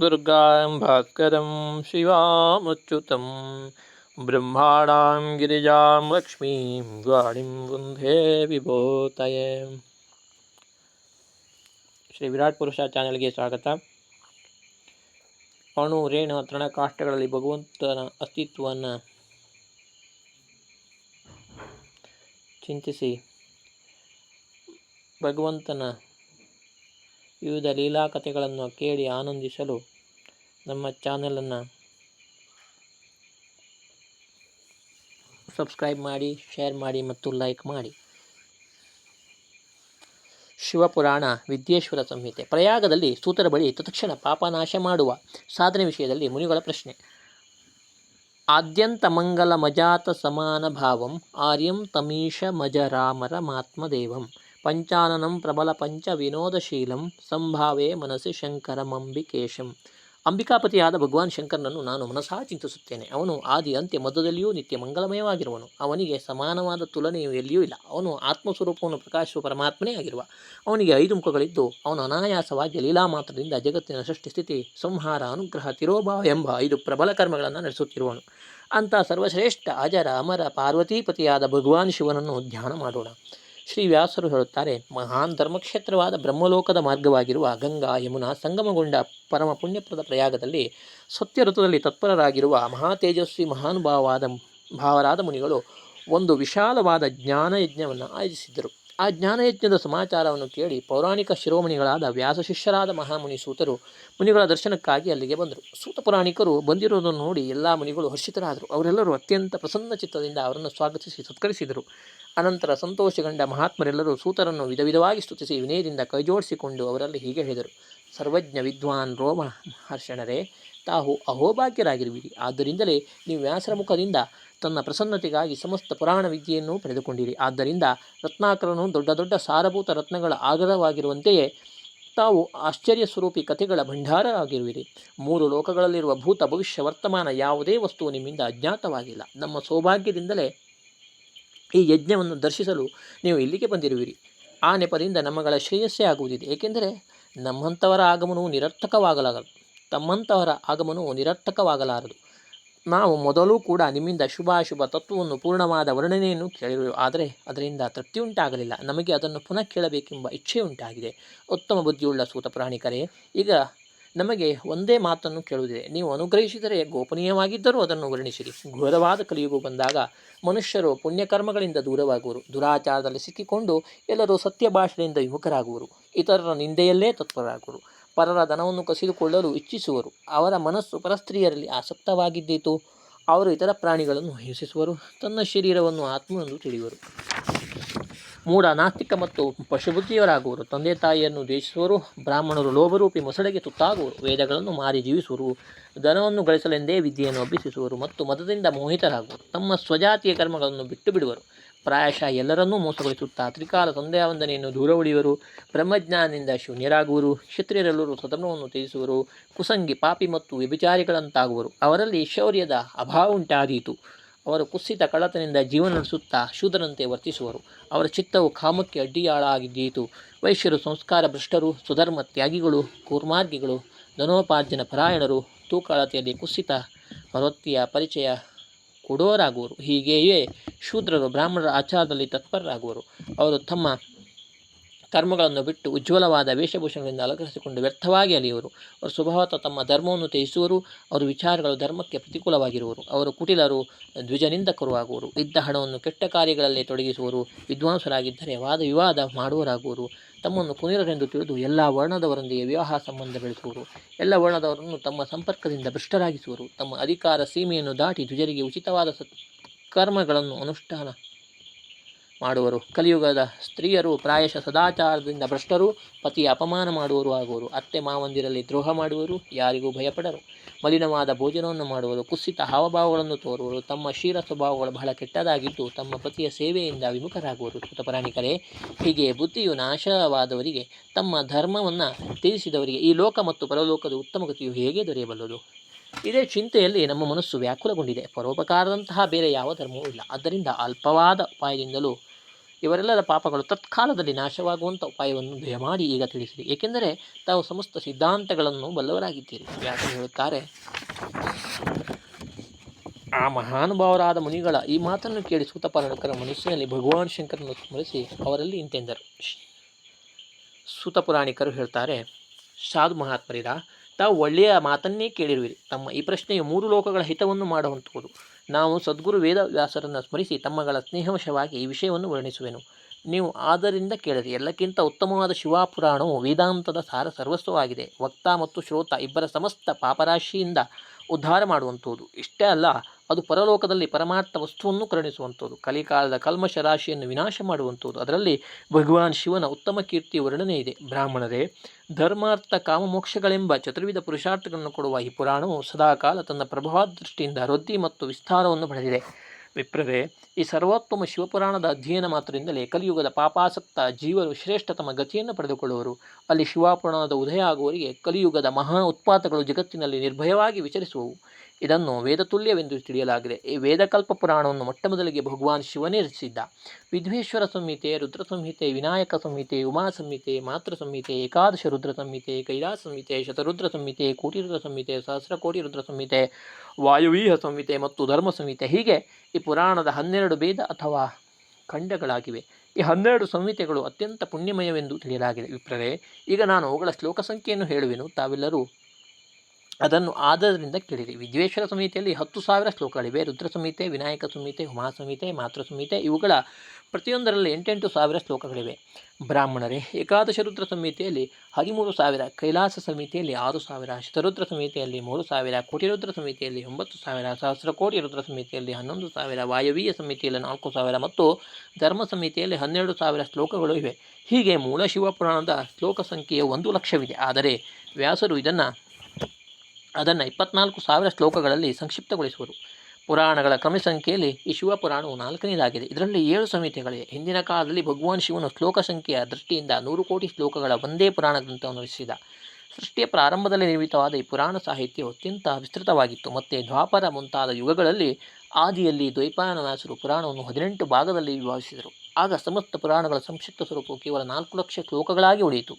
दुर्गां भास्करं शिवामच्युतं ब्रह्माणां गिरिजां लक्ष्मीं वाणीं वन्दे ವಿಭೂತಯೇ ಶ್ರೀ ವಿರಾಟ್ ಪುರುಷ ಚಾನೆಲ್ಗೆ ಸ್ವಾಗತ ಅಣು ರೇಣು ತೃಣಕಾಷ್ಟಗಳಲ್ಲಿ ಭಗವಂತನ ಅಸ್ತಿತ್ವವನ್ನು ಚಿಂತಿಸಿ ಭಗವಂತನ ವಿವಿಧ ಲೀಲಾಕಥೆಗಳನ್ನು ಕೇಳಿ ಆನಂದಿಸಲು ನಮ್ಮ ಚಾನಲನ್ನು ಸಬ್ಸ್ಕ್ರೈಬ್ ಮಾಡಿ, ಶೇರ್ ಮಾಡಿ ಮತ್ತು ಲೈಕ್ ಮಾಡಿ. ಶಿವಪುರಾಣ ವಿದ್ಯೇಶ್ವರ ಸಂಹಿತೆ. ಪ್ರಯಾಗದಲ್ಲಿ ಸೂತರ ಬಳಿ ತತ್ಕ್ಷಣ ಪಾಪನಾಶ ಮಾಡುವ ಸಾಧನೆ ವಿಷಯದಲ್ಲಿ ಮುನಿಗಳ ಪ್ರಶ್ನೆ. ಆದ್ಯಂತ ಮಂಗಲ ಮಜಾತ ಸಮಾನ ಭಾವಂ, ಆರ್ಯಂ ತಮೀಶ ಮಜರಾಮರ ಮಾತ್ಮದೇವಂ ಪಂಚಾನನಂ ಪ್ರಬಲ ಪಂಚ ವಿನೋದಶೀಲಂ ಸಂಭಾವೇ ಮನಸ್ಸಿ ಶಂಕರಮಂಬಿಕೇಶಂ ಅಂಬಿಕಾಪತಿಯಾದ ಭಗವಾನ್ ಶಂಕರನನ್ನು ನಾನು ಮನಸಾ ಚಿಂತಿಸುತ್ತೇನೆ. ಅವನು ಆದಿ ಅಂತ್ಯ ಮಧ್ಯದಲ್ಲಿಯೂ ನಿತ್ಯ ಮಂಗಲಮಯವಾಗಿರುವನು. ಅವನಿಗೆ ಸಮಾನವಾದ ತುಲನೆಯು ಎಲ್ಲಿಯೂ ಇಲ್ಲ. ಅವನು ಆತ್ಮಸ್ವರೂಪವನ್ನು ಪ್ರಕಾಶಿಸುವ ಪರಮಾತ್ಮನೇ ಆಗಿರುವ. ಅವನಿಗೆ ಐದು ಮುಖಗಳಿದ್ದು, ಅವನು ಅನಾಯಾಸವಾಗಿ ಲೀಲಾ ಮಾತ್ರದಿಂದ ಜಗತ್ತಿನ ಸೃಷ್ಟಿ ಸ್ಥಿತಿ, ಸಂಹಾರ, ಅನುಗ್ರಹ, ತಿರೋಭಾವ ಎಂಬ ಐದು ಪ್ರಬಲ ಕರ್ಮಗಳನ್ನು ನಡೆಸುತ್ತಿರುವನು. ಅಂಥ ಸರ್ವಶ್ರೇಷ್ಠ ಅಜರ ಅಮರ ಪಾರ್ವತೀಪತಿಯಾದ ಭಗವಾನ್ ಶಿವನನ್ನು ಧ್ಯಾನ ಮಾಡೋಣ. ಶ್ರೀ ವ್ಯಾಸರು ಹೇಳುತ್ತಾರೆ, ಮಹಾನ್ ಧರ್ಮಕ್ಷೇತ್ರವಾದ ಬ್ರಹ್ಮಲೋಕದ ಮಾರ್ಗವಾಗಿರುವ ಗಂಗಾ ಯಮುನಾ ಸಂಗಮಗೊಂಡ ಪರಮ ಪುಣ್ಯಪ್ರದ ಪ್ರಯಾಗದಲ್ಲಿ ಸತ್ಯ ಋತುದಲ್ಲಿ ತತ್ಪರರಾಗಿರುವ ಮಹಾ ತೇಜಸ್ವಿ ಮಹಾನುಭಾವವಾದ ಭಾವರಾದ ಮುನಿಗಳು ಒಂದು ವಿಶಾಲವಾದ ಜ್ಞಾನಯಜ್ಞವನ್ನು ಆಯೋಜಿಸಿದ್ದರು. ಆ ಜ್ಞಾನಯಜ್ಞದ ಸಮಾಚಾರವನ್ನು ಕೇಳಿ ಪೌರಾಣಿಕ ಶಿರೋಮಣಿಗಳಾದ ವ್ಯಾಸ ಶಿಷ್ಯರಾದ ಮಹಾಮುನಿ ಸೂತರು ಮುನಿಗಳ ದರ್ಶನಕ್ಕಾಗಿ ಅಲ್ಲಿಗೆ ಬಂದರು. ಸೂತ ಪುರಾಣಿಕರು ಬಂದಿರುವುದನ್ನು ನೋಡಿ ಎಲ್ಲ ಮುನಿಗಳು ಹರ್ಷಿತರಾದರು. ಅವರೆಲ್ಲರೂ ಅತ್ಯಂತ ಪ್ರಸನ್ನ ಚಿತ್ತದಿಂದ ಅವರನ್ನು ಸ್ವಾಗತಿಸಿ ಸತ್ಕರಿಸಿದರು. ಅನಂತರ ಸಂತೋಷಗೊಂಡ ಮಹಾತ್ಮರೆಲ್ಲರೂ ಸೂತರನ್ನು ವಿಧ ವಿಧವಾಗಿ ಸ್ತುತಿಸಿ ವಿನಯದಿಂದ ಕೈಜೋಡಿಸಿಕೊಂಡು ಅವರಲ್ಲಿ ಹೀಗೆ ಹೇಳಿದರು. ಸರ್ವಜ್ಞ ವಿದ್ವಾನ್ ರೋಮ ಹರ್ಷಣರೇ ತಾವು ಅಹೋಭಾಗ್ಯರಾಗಿರುವಿರಿ. ಆದ್ದರಿಂದಲೇ ನೀವು ವ್ಯಾಸರ ಮುಖದಿಂದ ತನ್ನ ಪ್ರಸನ್ನತೆಗಾಗಿ ಸಮಸ್ತ ಪುರಾಣ ವಿದ್ಯೆಯನ್ನು ಪಡೆದುಕೊಂಡಿರಿ. ಆದ್ದರಿಂದ ರತ್ನಾಕರನು ದೊಡ್ಡ ದೊಡ್ಡ ಸಾರಭೂತ ರತ್ನಗಳ ಆಗರವಾಗಿರುವಂತೆಯೇ ತಾವು ಆಶ್ಚರ್ಯ ಸ್ವರೂಪಿ ಕಥೆಗಳ ಭಂಡಾರ ಆಗಿರುವಿರಿ. ಮೂರು ಲೋಕಗಳಲ್ಲಿರುವ ಭೂತ ಭವಿಷ್ಯ ವರ್ತಮಾನ ಯಾವುದೇ ವಸ್ತುವು ನಿಮ್ಮಿಂದ ಅಜ್ಞಾತವಾಗಿಲ್ಲ. ನಮ್ಮ ಸೌಭಾಗ್ಯದಿಂದಲೇ ಈ ಯಜ್ಞವನ್ನು ದರ್ಶಿಸಲು ನೀವು ಇಲ್ಲಿಗೆ ಬಂದಿರುವಿರಿ. ಆ ನೆಪದಿಂದ ನಮ್ಮಗಳ ಶ್ರೇಯಸ್ಸೇ ಆಗುವುದಿದೆ. ಏಕೆಂದರೆ ನಮ್ಮಂಥವರ ಆಗಮನವು ನಿರರ್ಥಕವಾಗಲಾಗದು. ತಮ್ಮಂಥವರ ಆಗಮನವು ನಿರರ್ಥಕವಾಗಲಾರದು. ನಾವು ಮೊದಲು ಕೂಡ ನಿಮ್ಮಿಂದ ಶುಭಾಶುಭ ತತ್ವವನ್ನು ಪೂರ್ಣವಾದ ವರ್ಣನೆಯನ್ನು ಕೇಳಿರುವೆ ಆದರೆ ಅದರಿಂದ ತೃಪ್ತಿ ಉಂಟಾಗಲಿಲ್ಲ ನಮಗೆ ಅದನ್ನು ಪುನಃ ಕೇಳಬೇಕೆಂಬ ಇಚ್ಛೆ ಉಂಟಾಗಿದೆ ಉತ್ತಮ ಬುದ್ಧಿಯುಳ್ಳ ಸೂತ ಪ್ರಾಣಿಕರೇ, ಈಗ ನಮಗೆ ಒಂದೇ ಮಾತನ್ನು ಕೇಳುವುದಿದೆ. ನೀವು ಅನುಗ್ರಹಿಸಿದರೆ ಗೋಪನೀಯವಾಗಿದ್ದರೂ ಅದನ್ನು ವರ್ಣಿಸಿರಿ. ಘೋರವಾದ ಕಲಿಯುಗು ಬಂದಾಗ ಮನುಷ್ಯರು ಪುಣ್ಯಕರ್ಮಗಳಿಂದ ದೂರವಾಗುವರು. ದುರಾಚಾರದಲ್ಲಿ ಸಿಕ್ಕಿಕೊಂಡು ಎಲ್ಲರೂ ಸತ್ಯ ಭಾಷೆಯಿಂದ ಯುವಕರಾಗುವರು ಇತರರ ನಿಂದೆಯಲ್ಲೇ ತತ್ಪರರಾಗುವರು. ಪರರ ಧನವನ್ನು ಕಸಿದುಕೊಳ್ಳಲು ಇಚ್ಛಿಸುವರು. ಅವರ ಮನಸ್ಸು ಪರಸ್ತ್ರೀಯರಲ್ಲಿ ಆಸಕ್ತವಾಗಿದ್ದೀತು. ಅವರು ಇತರ ಪ್ರಾಣಿಗಳನ್ನು ಹಿಂಸಿಸುವರು. ತನ್ನ ಶರೀರವನ್ನು ಆತ್ಮವೆಂದು ತಿಳಿಯುವರು. ಮೂಢ, ನಾಸ್ತಿಕ ಮತ್ತು ಪಶುಬುದ್ಧಿಯವರಾಗುವರು. ತಂದೆ ತಾಯಿಯನ್ನು ದ್ವೇಷಿಸುವರು, ಬ್ರಾಹ್ಮಣರು ಲೋಭರೂಪಿ ಮೊಸಳೆಗೆ ತುತ್ತಾಗುವರು. ವೇದಗಳನ್ನು ಮಾರಿ ಜೀವಿಸುವರು, ಧನವನ್ನು ಗಳಿಸಲೆಂದೇ ವಿದ್ಯೆಯನ್ನು ಅಭ್ಯಸಿಸುವರು ಮತ್ತು ಮತದಿಂದ ಮೋಹಿತರಾಗುವರು. ತಮ್ಮ ಸ್ವಜಾತಿಯ ಕರ್ಮಗಳನ್ನು ಬಿಟ್ಟು ಬಿಡುವರು. ಪ್ರಾಯಶಃ ಎಲ್ಲರನ್ನೂ ಮೋಸಗೊಳಿಸುತ್ತಾ ತ್ರಿಕಾಲ ತಂದೆಯ ವಂದನೆಯನ್ನು ದೂರ ಉಳಿಯುವರು. ಬ್ರಹ್ಮಜ್ಞಾನದಿಂದ ಶೂನ್ಯರಾಗುವರು. ಕ್ಷತ್ರಿಯರೆಲ್ಲರೂ ಸದನವನ್ನು ತ್ಯಜಿಸುವರು. ಕುಸಂಗಿ, ಪಾಪಿ ಮತ್ತು ವ್ಯಭಿಚಾರಿಗಳಂತಾಗುವರು. ಅವರಲ್ಲಿ ಶೌರ್ಯದ ಅಭಾವ ಉಂಟಾದೀತು. ಅವರು ಕುಸಿತ ಕಳ್ಳತನಿಂದ ಜೀವನ ನಡೆಸುತ್ತಾ ಶೂದ್ರನಂತೆ ವರ್ತಿಸುವರು. ಅವರ ಚಿತ್ತವು ಕಾಮಕ್ಕೆ ಅಡ್ಡಿಯಾಳಾಗಿದ್ದೀತು. ವೈಶ್ಯರು, ಸಂಸ್ಕಾರ ಭ್ರಷ್ಟರು, ಸುಧರ್ಮ ತ್ಯಾಗಿಗಳು, ಕೂರ್ಮಾರ್ಗಿಗಳು, ಧನೋಪಾರ್ಜನ ಪರಾಯಣರು, ತೂಕಾಳತೆಯಲ್ಲಿ ಕುಸಿತ ವೃತ್ತಿಯ ಪರಿಚಯ ಕೊಡೋರಾಗುವರು. ಹೀಗೆಯೇ ಶೂದ್ರರು ಬ್ರಾಹ್ಮಣರ ಆಚಾರದಲ್ಲಿ ತತ್ಪರರಾಗುವರು. ಅವರು ತಮ್ಮ ಕರ್ಮಗಳನ್ನು ಬಿಟ್ಟು ಉಜ್ವಲವಾದ ವೇಷಭೂಷಣಗಳಿಂದ ಅಲಂಕರಿಸಿಕೊಂಡು ವ್ಯರ್ಥವಾಗಿ ಅಲಿಯುವರು. ಅವರು ಸ್ವಭಾವತಃ ತಮ್ಮ ಧರ್ಮವನ್ನು ತ್ಯಜಿಸುವರು. ಅವರ ವಿಚಾರಗಳು ಧರ್ಮಕ್ಕೆ ಪ್ರತಿಕೂಲವಾಗಿರುವರು. ಅವರು ಕುಟಿಲರು, ದ್ವಿಜನಿಂದಕರು ಆಗುವರು. ಇದ್ದ ಹಣವನ್ನು ಕೆಟ್ಟ ಕಾರ್ಯಗಳಲ್ಲಿ ತೊಡಗಿಸುವರು. ವಿದ್ವಾಂಸರಾಗಿದ್ದರೆ ವಾದ ವಿವಾದ ಮಾಡುವರಾಗುವರು ತಮ್ಮನ್ನು ಕುನಿರರೆಂದು ತಿಳಿದು ಎಲ್ಲ ವರ್ಣದವರೊಂದಿಗೆ ವಿವಾಹ ಸಂಬಂಧ ಬೆಳೆಸುವರು. ಎಲ್ಲ ವರ್ಣದವರನ್ನು ತಮ್ಮ ಸಂಪರ್ಕದಿಂದ ಭ್ರಷ್ಟರಾಗಿಸುವರು. ತಮ್ಮ ಅಧಿಕಾರ ಸೀಮೆಯನ್ನು ದಾಟಿ ದ್ವಿಜರಿಗೆ ಉಚಿತವಾದ ಸತ್ಕರ್ಮಗಳನ್ನು ಅನುಷ್ಠಾನ ಮಾಡುವರು. ಕಲಿಯುಗದ ಸ್ತ್ರೀಯರು ಪ್ರಾಯಶಃ ಸದಾಚಾರದಿಂದ ಭ್ರಷ್ಟರು, ಪತಿಯ ಅಪಮಾನ ಮಾಡುವರು ಆಗುವರು. ಅತ್ತೆ ಮಾವಂದಿರಲ್ಲಿ ದ್ರೋಹ ಮಾಡುವರು, ಯಾರಿಗೂ ಭಯಪಡರು. ಮಲಿನವಾದ ಭೋಜನವನ್ನು ಮಾಡುವರು, ಕುಸಿತ ಹಾವಭಾವಗಳನ್ನು ತೋರುವರು. ತಮ್ಮ ಶೀರ ಸ್ವಭಾವಗಳು ಬಹಳ ಕೆಟ್ಟದಾಗಿದ್ದು ತಮ್ಮ ಪತಿಯ ಸೇವೆಯಿಂದ ವಿಮುಖರಾಗುವರು. ಕೃತಪರಾಣಿಕರೇ ಹೀಗೆ ಬುದ್ಧಿಯು ನಾಶವಾದವರಿಗೆ, ತಮ್ಮ ಧರ್ಮವನ್ನು ತಿಳಿಸಿದವರಿಗೆ ಈ ಲೋಕ ಮತ್ತು ಪರಲೋಕದ ಉತ್ತಮ ಗತಿಯು ಹೇಗೆ ದೊರೆಯಬಲ್ಲದು? ಇದೇ ಚಿಂತೆಯಲ್ಲಿ ನಮ್ಮ ಮನಸ್ಸು ವ್ಯಾಕುಲಗೊಂಡಿದೆ. ಪರೋಪಕಾರದಂತಹ ಬೇರೆ ಯಾವ ಧರ್ಮವೂ ಇಲ್ಲ. ಆದ್ದರಿಂದ ಅಲ್ಪವಾದ ಉಪಾಯದಿಂದಲೂ ಇವರೆಲ್ಲರ ಪಾಪಗಳು ತತ್ಕಾಲದಲ್ಲಿ ನಾಶವಾಗುವಂಥ ಉಪಾಯವನ್ನು ದಯಮಾಡಿ ಈಗ ತಿಳಿಸಿರಿ. ಏಕೆಂದರೆ ತಾವು ಸಮಸ್ತ ಸಿದ್ಧಾಂತಗಳನ್ನು ಬಲ್ಲವರಾಗಿದ್ದೀರಿ. ಯಾಕೆ ಹೇಳುತ್ತಾರೆ, ಆ ಮಹಾನುಭಾವರಾದ ಮುನಿಗಳ ಈ ಮಾತನ್ನು ಕೇಳಿ ಸೂತಪುರಾಣಿಕರ ಮನಸ್ಸಿನಲ್ಲಿ ಭಗವಾನ್ ಶಂಕರನ್ನು ಸ್ಮರಿಸಿ ಅವರಲ್ಲಿ ಇಂತೆಂದರು. ಸೂತ ಪುರಾಣಿಕರು ಹೇಳ್ತಾರೆ, ಸಾಧು ಮಹಾತ್ಮರಿರ, ತಾವು ಒಳ್ಳೆಯ ಮಾತನ್ನೇ ಕೇಳಿರುವಿರಿ. ತಮ್ಮ ಈ ಪ್ರಶ್ನೆಯು ಮೂರು ಲೋಕಗಳ ಹಿತವನ್ನು ಮಾಡುವಂಥದ್ದು ನಾವು ಸದ್ಗುರು ವೇದ ವ್ಯಾಸರನ್ನು ಸ್ಮರಿಸಿ ತಮ್ಮಗಳ ಸ್ನೇಹವಶವಾಗಿ ಈ ವಿಷಯವನ್ನು ವರ್ಣಿಸುವೆನು. ನೀವು ಆದ್ದರಿಂದ ಕೇಳಿರಿ. ಎಲ್ಲಕ್ಕಿಂತ ಉತ್ತಮವಾದ ಶಿವಪುರಾಣವು ವೇದಾಂತದ ಸಾರ ಸರ್ವಸ್ವವಾಗಿದೆ ವಕ್ತ ಮತ್ತು ಶ್ರೋತ ಇಬ್ಬರ ಸಮಸ್ತ ಪಾಪರಾಶಿಯಿಂದ ಉದ್ಧಾರ ಮಾಡುವಂಥದ್ದು. ಇಷ್ಟೇ ಅಲ್ಲ ಅದು ಪರಲೋಕದಲ್ಲಿ ಪರಮಾರ್ಥ ವಸ್ತುವನ್ನು ಕರುಣಿಸುವಂಥದ್ದು. ಕಲಿಕಾಲದ ಕಲ್ಮಶ ರಾಶಿಯನ್ನು ವಿನಾಶ ಮಾಡುವಂಥದ್ದು. ಅದರಲ್ಲಿ ಭಗವಾನ್ ಶಿವನ ಉತ್ತಮ ಕೀರ್ತಿ ವರ್ಣನೆ ಇದೆ. ಬ್ರಾಹ್ಮಣರೇ, ಧರ್ಮಾರ್ಥ ಕಾಮಮೋಕ್ಷಗಳೆಂಬ ಚತುರ್ವಿಧ ಪುರುಷಾರ್ಥಗಳನ್ನು ಕೊಡುವ ಈ ಪುರಾಣವು ಸದಾಕಾಲ ತನ್ನ ಪ್ರಭಾವ ದೃಷ್ಟಿಯಿಂದ ವೃದ್ಧಿ ಮತ್ತು ವಿಸ್ತಾರವನ್ನು ಪಡೆದಿದೆ. ವಿಪ್ರರೇ, ಈ ಸರ್ವೋತ್ತಮ ಶಿವಪುರಾಣದ ಅಧ್ಯಯನ ಮಾತ್ರದಿಂದಲೇ ಕಲಿಯುಗದ ಪಾಪಾಸಕ್ತ ಜೀವರು ಶ್ರೇಷ್ಠತಮ ಗತಿಯನ್ನು ಪಡೆದುಕೊಳ್ಳುವರು. ಅಲ್ಲಿ ಶಿವಪುರಾಣದ ಉದಯ ಆಗುವವರಿಗೆ ಕಲಿಯುಗದ ಮಹಾ ಉತ್ಪಾತಗಳು ಜಗತ್ತಿನಲ್ಲಿ ನಿರ್ಭಯವಾಗಿ ವಿಚರಿಸುವವು. ಇದನ್ನು ವೇದತುಲ್ಯವೆಂದು ತಿಳಿಯಲಾಗಿದೆ. ಈ ವೇದಕಲ್ಪ ಪುರಾಣವನ್ನು ಮೊಟ್ಟಮೊದಲಿಗೆ ಭಗವಾನ್ ಶಿವನೇ ರಚಿಸಿದ್ದ. ವಿಧ್ವೇಶ್ವರ ಸಂಹಿತೆ, ರುದ್ರ ಸಂಹಿತೆ, ವಿನಾಯಕ ಸಂಹಿತೆ, ಉಮಾ ಸಂಹಿತೆ, ಮಾತೃ ಸಂಹಿತೆ, ಏಕಾದಶ ರುದ್ರ ಸಂಹಿತೆ, ಕೈಲಾಸ ಸಂಹಿತೆ, ಶತರುದ್ರ ಸಂಹಿತೆ ಕೋಟಿ ರುದ್ರ ಸಂಹಿತೆ, ಸಹಸ್ರಕೋಟಿ ರುದ್ರ ಸಂಹಿತೆ, ವಾಯುವೀಹ ಸಂಹಿತೆ ಮತ್ತು ಧರ್ಮ ಸಂಹಿತೆ. ಹೀಗೆ ಈ ಪುರಾಣದ ಹನ್ನೆರಡು ಭೇದ ಅಥವಾ ಖಂಡಗಳಾಗಿವೆ. ಈ ಹನ್ನೆರಡು ಸಂಹಿತೆಗಳು ಅತ್ಯಂತ ಪುಣ್ಯಮಯವೆಂದು ತಿಳಿಯಲಾಗಿದೆ. ವಿಪ್ರರೇ ಈಗ ನಾನು ಅವುಗಳ ಶ್ಲೋಕ ಸಂಖ್ಯೆಯನ್ನು ಹೇಳುವೆನು. ತಾವೆಲ್ಲರೂ ಅದನ್ನು ಆದರಿಂದ ಕೇಳಿರಿ ವಿದ್ವೇಶ್ವರ ಸಂಹಿತೆಯಲ್ಲಿ ಹತ್ತು ಸಾವಿರ ಶ್ಲೋಕಗಳಿವೆ. ರುದ್ರ ಸಂಹಿತೆ ವಿನಾಯಕ ಸಂಹಿತೆ ಉಮಾ ಸಂಹಿತೆ ಮಾತೃ ಸಂಹಿತೆ ಇವುಗಳ ಪ್ರತಿಯೊಂದರಲ್ಲಿ ಎಂಟೆಂಟು ಸಾವಿರ ಶ್ಲೋಕಗಳಿವೆ. ಬ್ರಾಹ್ಮಣರೇ, ಏಕಾದಶ ರುದ್ರ ಸಂಹಿತೆಯಲ್ಲಿ ಹದಿಮೂರು ಸಾವಿರ, ಕೈಲಾಸ ಸಂಹಿತೆಯಲ್ಲಿ ಆರು ಸಾವಿರ, ಶತರುದ್ರ ಸಂಹಿತೆಯಲ್ಲಿ ಮೂರು ಸಾವಿರ ಕೋಟಿ ರುದ್ರ ಸಂಹಿತೆಯಲ್ಲಿ ಒಂಬತ್ತು ಸಾವಿರ, ಸಹಸ್ರಕೋಟಿ ರುದ್ರ ಸಂಹಿತೆಯಲ್ಲಿ ಹನ್ನೊಂದು ಸಾವಿರ ವಾಯವೀಯ ಸಂಹಿತೆಯಲ್ಲಿ ನಾಲ್ಕು ಸಾವಿರ ಮತ್ತು ಧರ್ಮ ಸಂಹಿತೆಯಲ್ಲಿ ಹನ್ನೆರಡು ಸಾವಿರ ಶ್ಲೋಕಗಳು ಇವೆ. ಹೀಗೆ ಮೂಲ ಶಿವಪುರಾಣದ ಶ್ಲೋಕ ಸಂಖ್ಯೆಯು ಒಂದು ಲಕ್ಷವಿದೆ. ಆದರೆ ವ್ಯಾಸರು ಇದನ್ನು ಅದನ್ನು ಇಪ್ಪತ್ನಾಲ್ಕು ಸಾವಿರ ಶ್ಲೋಕಗಳಲ್ಲಿ ಸಂಕ್ಷಿಪ್ತಗೊಳಿಸುವರು ಪುರಾಣಗಳ ಕ್ರಮ ಸಂಖ್ಯೆಯಲ್ಲಿ ಈ ಶಿವಪುರಾಣವು ನಾಲ್ಕನೇದಾಗಿದೆ. ಇದರಲ್ಲಿ ಏಳು ಸಂಹಿತೆಗಳಿವೆ. ಹಿಂದಿನ ಕಾಲದಲ್ಲಿ ಭಗವಾನ್ ಶಿವನು ಶ್ಲೋಕ ಸಂಖ್ಯೆಯ ದೃಷ್ಟಿಯಿಂದ ನೂರು ಕೋಟಿ ಶ್ಲೋಕಗಳ ಒಂದೇ ಪುರಾಣ ಗ್ರಂಥವನ್ನು ರಚಿಸಿದ. ಸೃಷ್ಟಿಯ ಪ್ರಾರಂಭದಲ್ಲಿ ನಿರ್ಮಿತವಾದ ಈ ಪುರಾಣ ಸಾಹಿತ್ಯವು ಅತ್ಯಂತ ವಿಸ್ತೃತವಾಗಿತ್ತು. ಮತ್ತು ದ್ವಾಪರ ಮುಂತಾದ ಯುಗಗಳಲ್ಲಿ ಆದಿಯಲ್ಲಿ ದ್ವೈಪಾಯನದಾಸರು ಪುರಾಣವನ್ನು ಹದಿನೆಂಟು ಭಾಗದಲ್ಲಿ ವಿಭಾವಿಸಿದರು. ಆಗ ಸಮಸ್ತ ಪುರಾಣಗಳ ಸಂಕ್ಷಿಪ್ತ ಸ್ವರೂಪವು ಕೇವಲ ನಾಲ್ಕು ಲಕ್ಷ ಶ್ಲೋಕಗಳಾಗಿ ಉಳಿಯಿತು.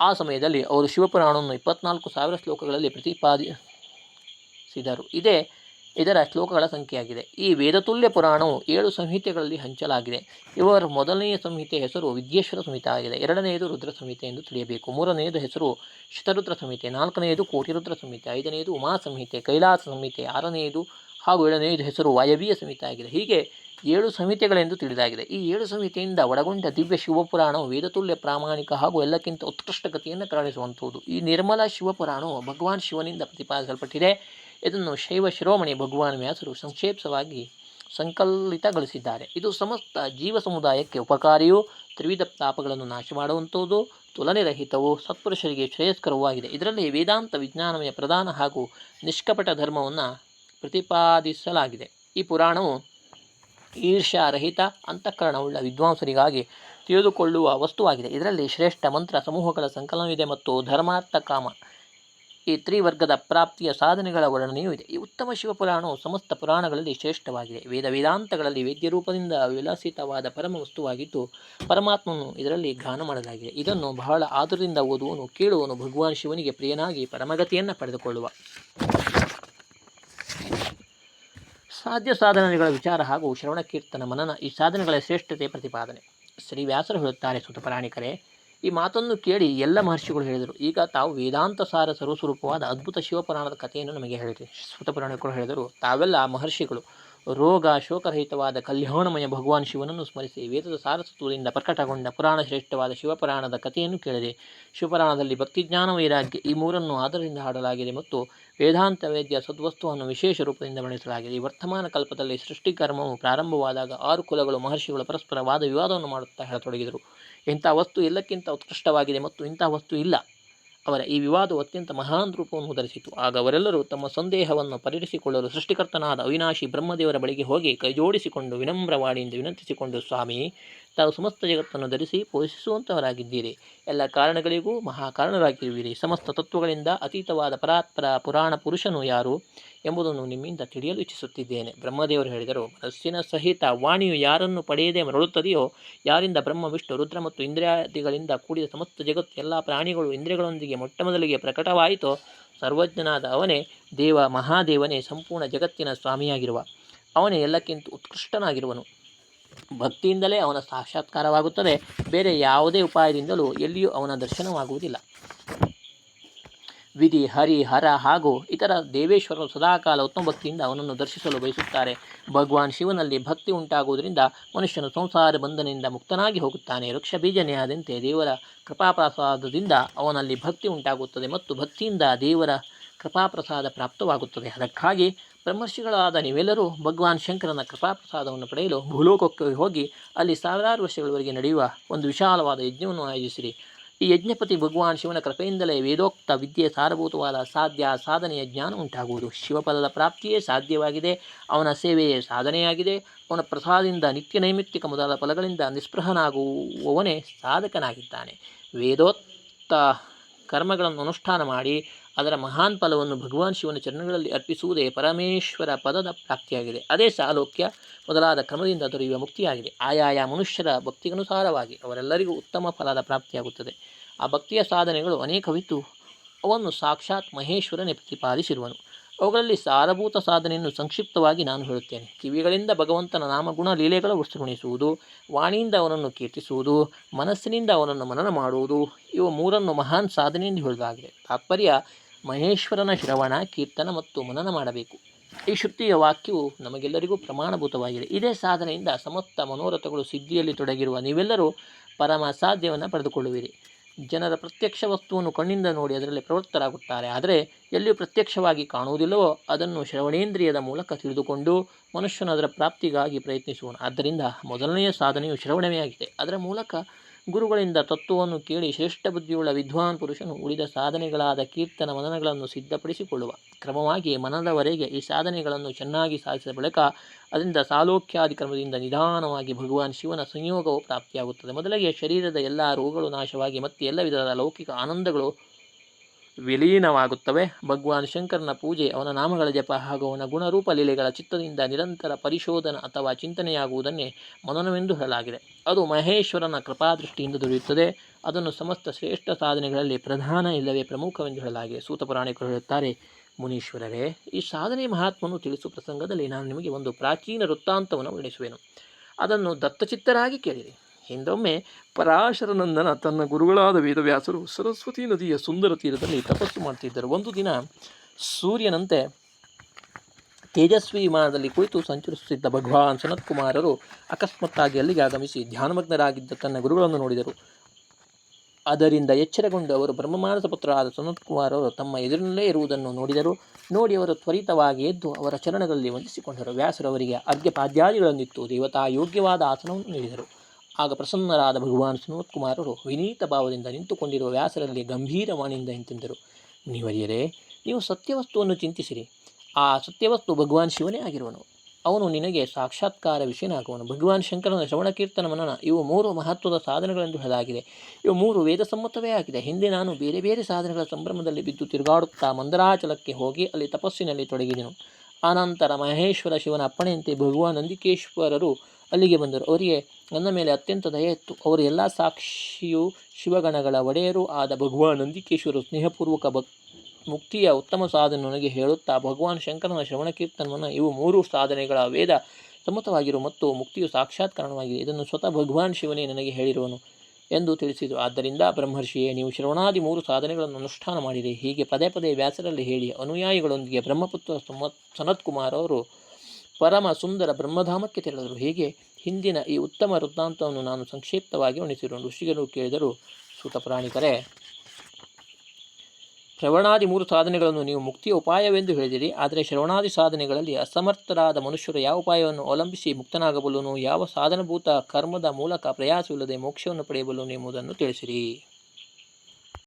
ಆ ಸಮಯದಲ್ಲಿ ಅವರು ಶಿವಪುರಾಣವನ್ನು ಇಪ್ಪತ್ನಾಲ್ಕು ಸಾವಿರ ಶ್ಲೋಕಗಳಲ್ಲಿ ಪ್ರತಿಪಾದಿಸಿದರು. ಇದೇ ಇದರ ಶ್ಲೋಕಗಳ ಸಂಖ್ಯೆಯಾಗಿದೆ. ಈ ವೇದತುಲ್ಯ ಪುರಾಣವು ಏಳು ಸಂಹಿತೆಗಳಲ್ಲಿ ಹಂಚಲಾಗಿದೆ. ಇವರ ಮೊದಲನೆಯ ಸಂಹಿತೆ ಹೆಸರು ವಿದ್ಯೇಶ್ವರ ಸಂಹಿತೆ ಆಗಿದೆ. ಎರಡನೆಯದು ರುದ್ರ ಸಂಹಿತೆ ಎಂದು ತಿಳಿಯಬೇಕು. ಮೂರನೆಯದು ಹೆಸರು ಶತರುದ್ರ ಸಂಹಿತೆ. ನಾಲ್ಕನೆಯದು ಕೋಟಿರುದ್ರ ಸಂಹಿತೆ. ಐದನೆಯದು ಉಮಾ ಸಂಹಿತೆ. ಕೈಲಾಸ ಸಂಹಿತೆ. ಆರನೆಯದು ಹಾಗೂ ಏಳನೆಯದು ಹೆಸರು ವಾಯವೀಯ ಸಂಹಿತೆ ಆಗಿದೆ. ಹೀಗೆ ಏಳು ಸಂಹಿತೆಗಳೆಂದು ತಿಳಿದಾಗಿದೆ. ಈ ಏಳು ಸಂಹಿತೆಯಿಂದ ಒಳಗೊಂಡ ದಿವ್ಯ ಶಿವಪುರಾಣವು ವೇದತುಲ್ಯ, ಪ್ರಾಮಾಣಿಕ ಹಾಗೂ ಎಲ್ಲಕ್ಕಿಂತ ಉತ್ಕೃಷ್ಟ ಗತಿಯನ್ನು ಕರುಣಿಸುವಂಥದ್ದು ಈ ನಿರ್ಮಲ ಶಿವಪುರಾಣವು ಭಗವಾನ್ ಶಿವನಿಂದ ಪ್ರತಿಪಾದಿಸಲ್ಪಟ್ಟಿದೆ. ಇದನ್ನು ಶೈವ ಶಿರೋಮಣಿ ಭಗವಾನ್ ವ್ಯಾಸರು ಸಂಕ್ಷೇಪವಾಗಿ ಸಂಕಲಿತಗೊಳಿಸಿದ್ದಾರೆ. ಇದು ಸಮಸ್ತ ಜೀವ ಸಮುದಾಯಕ್ಕೆ ಉಪಕಾರಿಯೂ, ತ್ರಿವಿಧ ತಾಪಗಳನ್ನು ನಾಶ ಮಾಡುವಂಥದ್ದು ತುಲನೆರಹಿತವು ಸತ್ಪುರುಷರಿಗೆ ಶ್ರೇಯಸ್ಕರವೂ ಆಗಿದೆ. ಇದರಲ್ಲಿ ವೇದಾಂತ ವಿಜ್ಞಾನಮಯ ಪ್ರಧಾನ ಹಾಗೂ ನಿಷ್ಕಪಟ ಧರ್ಮವನ್ನು ಪ್ರತಿಪಾದಿಸಲಾಗಿದೆ. ಈ ಪುರಾಣವು ಈರ್ಷ್ಯಾರಹಿತ, ಅಂತಃಕರಣವುಳ್ಳ ವಿದ್ವಾಂಸರಿಗಾಗಿ ತಿಳಿದುಕೊಳ್ಳುವ ವಸ್ತುವಾಗಿದೆ. ಇದರಲ್ಲಿ ಶ್ರೇಷ್ಠ ಮಂತ್ರ, ಸಮೂಹಗಳ ಸಂಕಲನವಿದೆ ಮತ್ತು ಧರ್ಮಾರ್ಥ ಕಾಮ, ಈ ತ್ರಿವರ್ಗದ ಪ್ರಾಪ್ತಿಯ ಸಾಧನೆಗಳ ವರ್ಣನೆಯೂ ಇದೆ. ಈ ಉತ್ತಮ ಶಿವಪುರಾಣವು ಸಮಸ್ತ ಪುರಾಣಗಳಲ್ಲಿ ಶ್ರೇಷ್ಠವಾಗಿದೆ. ವೇದ ವೇದಾಂತಗಳಲ್ಲಿ ವೇದ್ಯ ರೂಪದಿಂದ ವಿಲಾಸಿತವಾದ ಪರಮ ವಸ್ತುವಾಗಿದ್ದು ಪರಮಾತ್ಮನು ಇದರಲ್ಲಿ ಗಾನ ಮಾಡಲಾಗಿದೆ. ಇದನ್ನು ಬಹಳ ಆದರದಿಂದ ಓದುವನು, ಕೇಳುವನು ಭಗವಾನ್ ಶಿವನಿಗೆ ಪ್ರಿಯನಾಗಿ ಪರಮಗತಿಯನ್ನು ಪಡೆದುಕೊಳ್ಳುವ. ಸಾಧ್ಯ ಸಾಧನೆಗಳ ವಿಚಾರ ಹಾಗೂ ಶ್ರವಣ ಕೀರ್ತನ ಮನನ ಈ ಸಾಧನೆಗಳ ಶ್ರೇಷ್ಠತೆ ಪ್ರತಿಪಾದನೆ. ಶ್ರೀ ವ್ಯಾಸರು ಹೇಳುತ್ತಾರೆ ಸುತಪರಾಣಿಕರೇ ಈ ಮಾತನ್ನು ಕೇಳಿ ಎಲ್ಲ ಮಹರ್ಷಿಗಳು ಹೇಳಿದರು. ಈಗ ತಾವು ವೇದಾಂತ ಸಾರ ಸರ್ವಸ್ವರೂಪವಾದ ಅದ್ಭುತ ಶಿವಪುರಾಣದ ಕಥೆಯನ್ನು ನಮಗೆ ಹೇಳಿರಿ. ಸುತಪುರಾಣಿಕರು ಹೇಳಿದರು, ತಾವೆಲ್ಲ ಮಹರ್ಷಿಗಳು. ರೋಗ ಶೋಕರಹಿತವಾದ ಕಲ್ಯಾಣಮಯ ಭಗವಾನ್ ಶಿವನನ್ನು ಸ್ಮರಿಸಿ ವೇದದ ಸಾರಸತ್ವದಿಂದ ಪ್ರಕಟಗೊಂಡ ಪುರಾಣ ಶ್ರೇಷ್ಠವಾದ ಶಿವಪುರಾಣದ ಕಥೆಯನ್ನು ಕೇಳಿದೆ ಶಿವಪುರಾಣದಲ್ಲಿ ಭಕ್ತಿಜ್ಞಾನ ವೈರಾಗ್ಯ ಈ ಮೂರನ್ನು ಆಧಾರದಿಂದ ಹಾಡಲಾಗಿದೆ ಮತ್ತು ವೇದಾಂತ ವೇದ್ಯ ಸದ್ವಸ್ತುವನ್ನು ವಿಶೇಷ ರೂಪದಿಂದ ಬಣಿಸಲಾಗಿದೆ ಈ ವರ್ತಮಾನ ಕಲ್ಪದಲ್ಲಿ ಸೃಷ್ಟಿಕರ್ಮವು ಪ್ರಾರಂಭವಾದಾಗ ಆರು ಕುಲಗಳು ಮಹರ್ಷಿಗಳು ಪರಸ್ಪರ ವಾದ ವಿವಾದವನ್ನು ಮಾಡುತ್ತಾ ಹೇಳತೊಡಗಿದರು. ಇಂಥ ವಸ್ತು ಎಲ್ಲಕ್ಕಿಂತ ಉತ್ಕೃಷ್ಟವಾಗಿದೆ ಮತ್ತು ಇಂಥ ವಸ್ತು ಇಲ್ಲ. ಅವರ ಈ ವಿವಾದವು ಅತ್ಯಂತ ಮಹಾನ್ ರೂಪವನ್ನು ಧರಿಸಿತು. ಆಗ ಅವರೆಲ್ಲರೂ ತಮ್ಮ ಸಂದೇಹವನ್ನು ಪರಿಹರಿಸಿಕೊಳ್ಳಲು ಸೃಷ್ಟಿಕರ್ತನಾದ ಅವಿನಾಶಿ ಬ್ರಹ್ಮದೇವರ ಬಳಿಗೆ ಹೋಗಿ ಕೈಜೋಡಿಸಿಕೊಂಡು ವಿನಮ್ರವಾಣಿಯಿಂದ ವಿನಂತಿಸಿಕೊಂಡು, ಸ್ವಾಮಿ ತಾವು ಸಮಸ್ತ ಜಗತ್ತನ್ನು ಧರಿಸಿ ಪೋಷಿಸುವಂಥವರಾಗಿದ್ದೀರಿ ಎಲ್ಲ ಕಾರಣಗಳಿಗೂ ಮಹಾಕಾರಣರಾಗಿರುವಿರಿ. ಸಮಸ್ತ ತತ್ವಗಳಿಂದ ಅತೀತವಾದ ಪರಾತ್ಪರ ಪುರಾಣ ಪುರುಷನು ಯಾರು ಎಂಬುದನ್ನು ನಿಮ್ಮಿಂದ ತಿಳಿಯಲು ಇಚ್ಛಿಸುತ್ತಿದ್ದೇನೆ. ಬ್ರಹ್ಮದೇವರು ಹೇಳಿದರು, ಮನಸ್ಸಿನ ಸಹಿತ ವಾಣಿಯು ಯಾರನ್ನು ಪಡೆಯದೆ ಮರಳುತ್ತದೆಯೋ, ಯಾರಿಂದ ಬ್ರಹ್ಮ, ವಿಷ್ಣು, ರುದ್ರ ಮತ್ತು ಇಂದ್ರಿಯಾದಿಗಳಿಂದ ಕೂಡಿದ ಸಮಸ್ತ ಜಗತ್ತು ಎಲ್ಲ ಪ್ರಾಣಿಗಳು ಇಂದ್ರಿಯಗಳೊಂದಿಗೆ ಮೊಟ್ಟಮೊದಲಿಗೆ ಪ್ರಕಟವಾಯಿತೋ, ಸರ್ವಜ್ಞನಾದ ಅವನೇ ದೇವ ಮಹಾದೇವನೇ, ಸಂಪೂರ್ಣ ಜಗತ್ತಿನ ಸ್ವಾಮಿಯಾಗಿರುವ, ಅವನೇ ಎಲ್ಲಕ್ಕಿಂತ ಉತ್ಕೃಷ್ಟನಾಗಿರುವನು. ಭಕ್ತಿಯಿಂದಲೇ ಅವನ ಸಾಕ್ಷಾತ್ಕಾರವಾಗುತ್ತದೆ. ಬೇರೆ ಯಾವುದೇ ಉಪಾಯದಿಂದಲೂ ಎಲ್ಲಿಯೂ ಅವನ ದರ್ಶನವಾಗುವುದಿಲ್ಲ. ವಿಧಿ, ಹರಿ, ಹರ ಹಾಗೂ ಇತರ ದೇವೇಶ್ವರರು ಸದಾಕಾಲ ಉತ್ತಮ ಭಕ್ತಿಯಿಂದ ಅವನನ್ನು ದರ್ಶಿಸಲು ಬಯಸುತ್ತಾರೆ. ಭಗವಾನ್ ಶಿವನಲ್ಲಿ ಭಕ್ತಿ ಉಂಟಾಗುವುದರಿಂದ ಮನುಷ್ಯನು ಸಂಸಾರ ಬಂಧನದಿಂದ ಮುಕ್ತನಾಗಿ ಹೋಗುತ್ತಾನೆ. ವೃಕ್ಷ ಬೀಜನೆಯಾದಂತೆ ದೇವರ ಕೃಪಾಪ್ರಸಾದದಿಂದ ಅವನಲ್ಲಿ ಭಕ್ತಿ ಉಂಟಾಗುತ್ತದೆ ಮತ್ತು ಭಕ್ತಿಯಿಂದ ದೇವರ ಕೃಪಾಪ್ರಸಾದ ಪ್ರಾಪ್ತವಾಗುತ್ತದೆ. ಅದಕ್ಕಾಗಿ ಬ್ರಹ್ಮರ್ಷಿಗಳಾದ ನೀವೆಲ್ಲರೂ ಭಗವಾನ್ ಶಂಕರನ ಕೃಪಾಪ್ರಸಾದವನ್ನು ಪಡೆಯಲು ಭೂಲೋಕಕ್ಕೆ ಹೋಗಿ ಅಲ್ಲಿ ಸಾವಿರಾರು ವರ್ಷಗಳವರೆಗೆ ನಡೆಯುವ ಒಂದು ವಿಶಾಲವಾದ ಯಜ್ಞವನ್ನು ಆಯೋಜಿಸಿರಿ. ಈ ಯಜ್ಞಪತಿ ಭಗವಾನ್ ಶಿವನ ಕೃಪೆಯಿಂದಲೇ ವೇದೋಕ್ತ ವಿದ್ಯೆ ಸಾರಭೂತವಾದ ಸಾಧ್ಯ ಸಾಧನೆಯ ಜ್ಞಾನ ಉಂಟಾಗುವುದು. ಶಿವಪದದ ಪ್ರಾಪ್ತಿಯೇ ಸಾಧ್ಯವಾಗಿದೆ. ಅವನ ಸೇವೆಯೇ ಸಾಧನೆಯಾಗಿದೆ. ಅವನ ಪ್ರಸಾದದಿಂದ ನಿತ್ಯ ನೈಮಿತ್ತಿಕ ಮೊದಲಾದ ಫಲಗಳಿಂದ ನಿಸ್ಪೃಹನಾಗುವವನೇ ಸಾಧಕನಾಗಿದ್ದಾನೆ. ವೇದೋಕ್ತ ಕರ್ಮಗಳನ್ನು ಅನುಷ್ಠಾನ ಮಾಡಿ ಅದರ ಮಹಾನ್ ಫಲವನ್ನು ಭಗವಾನ್ ಶಿವನ ಚರಣಗಳಲ್ಲಿ ಅರ್ಪಿಸುವುದೇ ಪರಮೇಶ್ವರ ಪದದ ಪ್ರಾಪ್ತಿಯಾಗಿದೆ. ಅದೇ ಸಾಲೋಕ್ಯ ಮೊದಲಾದ ಕ್ರಮದಿಂದ ದೊರೆಯುವ ಮುಕ್ತಿಯಾಗಿದೆ. ಆಯಾಯ ಮನುಷ್ಯರ ಭಕ್ತಿಗನುಸಾರವಾಗಿ ಅವರೆಲ್ಲರಿಗೂ ಉತ್ತಮ ಫಲದ ಪ್ರಾಪ್ತಿಯಾಗುತ್ತದೆ. ಆ ಭಕ್ತಿಯ ಸಾಧನೆಗಳು ಅನೇಕವಿದ್ದು ಅವನ್ನು ಸಾಕ್ಷಾತ್ ಮಹೇಶ್ವರನೇ ಪ್ರತಿಪಾದಿಸಿರುವನು. ಅವುಗಳಲ್ಲಿ ಸಾರಭೂತ ಸಾಧನೆಯನ್ನು ಸಂಕ್ಷಿಪ್ತವಾಗಿ ನಾನು ಹೇಳುತ್ತೇನೆ. ಕಿವಿಗಳಿಂದ ಭಗವಂತನ ನಾಮಗುಣ ಲೀಲೆಗಳ ಶ್ರವಣಿಸುವುದು ವಾಣಿಯಿಂದ ಅವನನ್ನು ಕೀರ್ತಿಸುವುದು, ಮನಸ್ಸಿನಿಂದ ಅವನನ್ನು ಮನನ ಮಾಡುವುದು, ಇವು ಮೂರನ್ನು ಮಹಾನ್ ಸಾಧನೆ ಎಂದು ಹೇಳಲಾಗಿದೆ ತಾತ್ಪರ್ಯ, ಮಹೇಶ್ವರನ ಶ್ರವಣ, ಕೀರ್ತನ ಮತ್ತು ಮನನ ಮಾಡಬೇಕು. ಈ ಶ್ರುತಿಯ ವಾಕ್ಯವು ನಮಗೆಲ್ಲರಿಗೂ ಪ್ರಮಾಣಭೂತವಾಗಿದೆ. ಇದೇ ಸಾಧನೆಯಿಂದ ಸಮಸ್ತ ಮನೋರಥಗಳು ಸಿದ್ಧಿಯಲ್ಲಿ ತೊಡಗಿರುವ ನೀವೆಲ್ಲರೂ ಪರಮ ಸಾಧ್ಯವನ್ನು ಪಡೆದುಕೊಳ್ಳುವಿರಿ. ಜನರ ಪ್ರತ್ಯಕ್ಷ ವಸ್ತುವನ್ನು ಕಣ್ಣಿಂದ ನೋಡಿ ಅದರಲ್ಲಿ ಪ್ರವೃತ್ತರಾಗುತ್ತಾರೆ. ಆದರೆ ಎಲ್ಲಿಯೂ ಪ್ರತ್ಯಕ್ಷವಾಗಿ ಕಾಣುವುದಿಲ್ಲವೋ ಅದನ್ನು ಶ್ರವಣೇಂದ್ರಿಯದ ಮೂಲಕ ತಿಳಿದುಕೊಂಡು ಮನುಷ್ಯನು ಅದರ ಪ್ರಾಪ್ತಿಗಾಗಿ ಪ್ರಯತ್ನಿಸುವನು. ಆದ್ದರಿಂದ ಮೊದಲನೆಯ ಸಾಧನೆಯು ಶ್ರವಣವೇ ಆಗಿದೆ. ಅದರ ಮೂಲಕ ಗುರುಗಳಿಂದ ತತ್ವವನ್ನು ಕೇಳಿ ಶ್ರೇಷ್ಠ ಬುದ್ಧಿಯುಳ್ಳ ವಿದ್ವಾನ್ ಪುರುಷನು ಉಳಿದ ಸಾಧನೆಗಳಾದ ಕೀರ್ತನ ಮನನಗಳನ್ನು ಸಿದ್ಧಪಡಿಸಿಕೊಳ್ಳುವ. ಕ್ರಮವಾಗಿ ಮನದವರೆಗೆ ಈ ಸಾಧನೆಗಳನ್ನು ಚೆನ್ನಾಗಿ ಸಾಧಿಸಿದ ಬಳಿಕ ಅದರಿಂದ ಸಾಲೋಕ್ಯಾದಿ ಕ್ರಮದಿಂದ ನಿಧಾನವಾಗಿ ಭಗವಾನ್ ಶಿವನ ಸಂಯೋಗವು ಪ್ರಾಪ್ತಿಯಾಗುತ್ತದೆ. ಮೊದಲಿಗೆ ಶರೀರದ ಎಲ್ಲ ರೋಗಗಳು ನಾಶವಾಗಿ ಮತ್ತೆ ಎಲ್ಲ ವಿಧದ ಲೌಕಿಕ ಆನಂದಗಳು ವಿಲೀನವಾಗುತ್ತವೆ. ಭಗವಾನ್ ಶಂಕರನ ಪೂಜೆ ಅವನ ನಾಮಗಳ ಜಪ ಹಾಗೂ ಅವನ ಗುಣರೂಪ ಲೀಲೆಗಳ ಚಿತ್ತದಿಂದ ನಿರಂತರ ಪರಿಶೋಧನ ಅಥವಾ ಚಿಂತನೆಯಾಗುವುದನ್ನೇ ಮನನವೆಂದು ಹೇಳಲಾಗಿದೆ. ಅದು ಮಹೇಶ್ವರನ ಕೃಪಾದೃಷ್ಟಿಯಿಂದ ದೊರೆಯುತ್ತದೆ. ಅದನ್ನು ಸಮಸ್ತ ಶ್ರೇಷ್ಠ ಸಾಧನೆಗಳಲ್ಲಿ ಪ್ರಧಾನ ಇಲ್ಲವೇ ಪ್ರಮುಖವೆಂದು ಹೇಳಲಾಗಿದೆ. ಸೂತ ಪುರಾಣಿಕರು ಹೇಳುತ್ತಾರೆ, ಮುನೀಶ್ವರರೇ, ಈ ಸಾಧನೆ ಮಹಾತ್ಮನು ತಿಳಿಸುವ ಪ್ರಸಂಗದಲ್ಲಿ ನಾನು ನಿಮಗೆ ಒಂದು ಪ್ರಾಚೀನ ವೃತ್ತಾಂತವನ್ನು ವರ್ಣಿಸುವೆನು ಅದನ್ನು ದತ್ತಚಿತ್ತರಾಗಿ ಕೇಳಿರಿ. ಹಿಂದೊಮ್ಮೆ ಪರಾಶರನಂದನ ತನ್ನ ಗುರುಗಳಾದ ವೇದವ್ಯಾಸರು ಸರಸ್ವತಿ ನದಿಯ ಸುಂದರ ತೀರದಲ್ಲಿ ತಪಸ್ಸು ಮಾಡ್ತಿದ್ದರು. ಒಂದು ದಿನ ಸೂರ್ಯನಂತೆ ತೇಜಸ್ವಿ ವಿಮಾನದಲ್ಲಿ ಕುಳಿತು ಸಂಚರಿಸುತ್ತಿದ್ದ ಭಗವಾನ್ ಸನತ್ಕುಮಾರರು ಅಕಸ್ಮಾತ್ತಾಗಿ ಅಲ್ಲಿಗೆ ಆಗಮಿಸಿ ಧ್ಯಾನಮಗ್ನರಾಗಿದ್ದ ತನ್ನ ಗುರುಗಳನ್ನು ನೋಡಿದರು. ಅದರಿಂದ ಎಚ್ಚರಗೊಂಡು ಅವರು ಬ್ರಹ್ಮಮಾನಸ ಪುತ್ರರಾದ ಸನತ್ಕುಮಾರರು ತಮ್ಮ ಎದುರಿನಲ್ಲೇ ಇರುವುದನ್ನು ನೋಡಿದರು. ನೋಡಿ ಅವರು ತ್ವರಿತವಾಗಿ ಎದ್ದು ಅವರ ಚರಣದಲ್ಲಿ ವಂದಿಸಿಕೊಂಡರು. ವ್ಯಾಸರವರಿಗೆ ಅರ್ಘ್ಯಪಾದ್ಯಾದಿಗಳನ್ನಿತ್ತು. ದೇವತಾ ಯೋಗ್ಯವಾದ ಆಸನವನ್ನು ನೀಡಿದರು. ಆಗ ಪ್ರಸನ್ನರಾದ ಭಗವಾನ್ ಸುನೋತ್ಕುಮಾರರು ವಿನೀತ ಭಾವದಿಂದ ನಿಂತುಕೊಂಡಿರುವ ವ್ಯಾಸರಲ್ಲಿ ಗಂಭೀರ ವಾಣಿಯಿಂದ ಹಿಂತಿದ್ದರು ಮುನಿವರಿಯರೇ ನೀವು ಸತ್ಯವಸ್ತುವನ್ನು ಚಿಂತಿಸಿರಿ. ಆ ಸತ್ಯವಸ್ತು ಭಗವಾನ್ ಶಿವನೇ ಆಗಿರುವನು. ಅವನು ನಿನಗೆ ಸಾಕ್ಷಾತ್ಕಾರ ವಿಷಯನಾಗುವನು. ಭಗವಾನ್ ಶಂಕರನ ಶ್ರವಣ ಕೀರ್ತನ ಮನನ ಇವು ಮೂರು ಮಹತ್ವದ ಸಾಧನಗಳೆಂದು ಹೇಳಲಾಗಿದೆ. ಇವು ಮೂರು ವೇದ ಸಮ್ಮತವೇ ಆಗಿದೆ. ಹಿಂದೆ ನಾನು ಬೇರೆ ಬೇರೆ ಸಾಧನಗಳ ಸಂಭ್ರಮದಲ್ಲಿ ಬಿದ್ದು ತಿರುಗಾಡುತ್ತಾ ಮಂದರಾಚಲಕ್ಕೆ ಹೋಗಿ ಅಲ್ಲಿ ತಪಸ್ಸಿನಲ್ಲಿ ತೊಡಗಿದೆನು. ಆನಂತರ ಮಹೇಶ್ವರ ಶಿವನ ಅಪ್ಪಣೆಯಂತೆ ಭಗವಾನ್ ನಂದಿಕೇಶ್ವರರು ಅಲ್ಲಿಗೆ ಬಂದರು. ಅವರಿಗೆ ನನ್ನ ಮೇಲೆ ಅತ್ಯಂತ ದಯ ಇತ್ತು. ಅವರು ಎಲ್ಲ ಸಾಕ್ಷಿಯು ಶಿವಗಣಗಳ ಒಡೆಯರು ಆದ ಭಗವಾನ್ ನಂದಿಕೇಶ್ವರರು ಸ್ನೇಹಪೂರ್ವಕ ಭಕ್, ಮುಕ್ತಿಯ ಉತ್ತಮ ಸಾಧನೆ ಹೇಳುತ್ತಾ, ಭಗವಾನ್ ಶಂಕರನ ಶ್ರವಣ ಕೀರ್ತನವನ್ನು ಇವು ಮೂರು ಸಾಧನೆಗಳ ವೇದ ಸಮ್ಮತವಾಗಿರು ಮತ್ತು ಮುಕ್ತಿಯು ಸಾಕ್ಷಾತ್ಕರಣವಾಗಿದೆ. ಇದನ್ನು ಸ್ವತಃ ಭಗವಾನ್ ಶಿವನೇ ನನಗೆ ಹೇಳಿರುವನು. ಎಂದು ತಿಳಿಸಿದರು. ಆದ್ದರಿಂದ ಬ್ರಹ್ಮರ್ಷಿಯೇ, ನೀವು ಶ್ರವಣಾದಿ ಮೂರು ಸಾಧನೆಗಳನ್ನು ಅನುಷ್ಠಾನ ಮಾಡಿರಿ. ಹೀಗೆ ಪದೇ ಪದೇ ವ್ಯಾಸರಲ್ಲಿ ಹೇಳಿ ಅನುಯಾಯಿಗಳೊಂದಿಗೆ ಬ್ರಹ್ಮಪುತ್ರ ಸನತ್ ಕುಮಾರ್ ಅವರು ಪರಮ ಸುಂದರ ಬ್ರಹ್ಮಧಾಮಕ್ಕೆ ತೆರಳಿದರು. ಹೀಗೆ ಹಿಂದಿನ ಈ ಉತ್ತಮ ವೃತ್ತಾಂತವನ್ನು ನಾನು ಸಂಕ್ಷಿಪ್ತವಾಗಿ ವರ್ಣಿಸಿರುವ ಋಷಿಗಳು ಕೇಳಿದರು, ಸೂತ ಪ್ರಾಣಿಕರೇ ಶ್ರವಣಾದಿ ಮೂರು ಸಾಧನೆಗಳನ್ನು ನೀವು ಮುಕ್ತಿಯ ಉಪಾಯವೆಂದು ಹೇಳಿದಿರಿ. ಆದರೆ ಶ್ರವಣಾದಿ ಸಾಧನೆಗಳಲ್ಲಿ ಅಸಮರ್ಥರಾದ ಮನುಷ್ಯರು ಯಾವ ಉಪಾಯವನ್ನು ಅವಲಂಬಿಸಿ ಮುಕ್ತನಾಗಬಲ್ಲನು? ಯಾವ ಸಾಧನಭೂತ ಕರ್ಮದ ಮೂಲಕ ಪ್ರಯಾಸವಿಲ್ಲದೆ ಮೋಕ್ಷವನ್ನು ಪಡೆಯಬಲ್ಲನು ಎಂಬುದನ್ನು ತಿಳಿಸಿರಿ.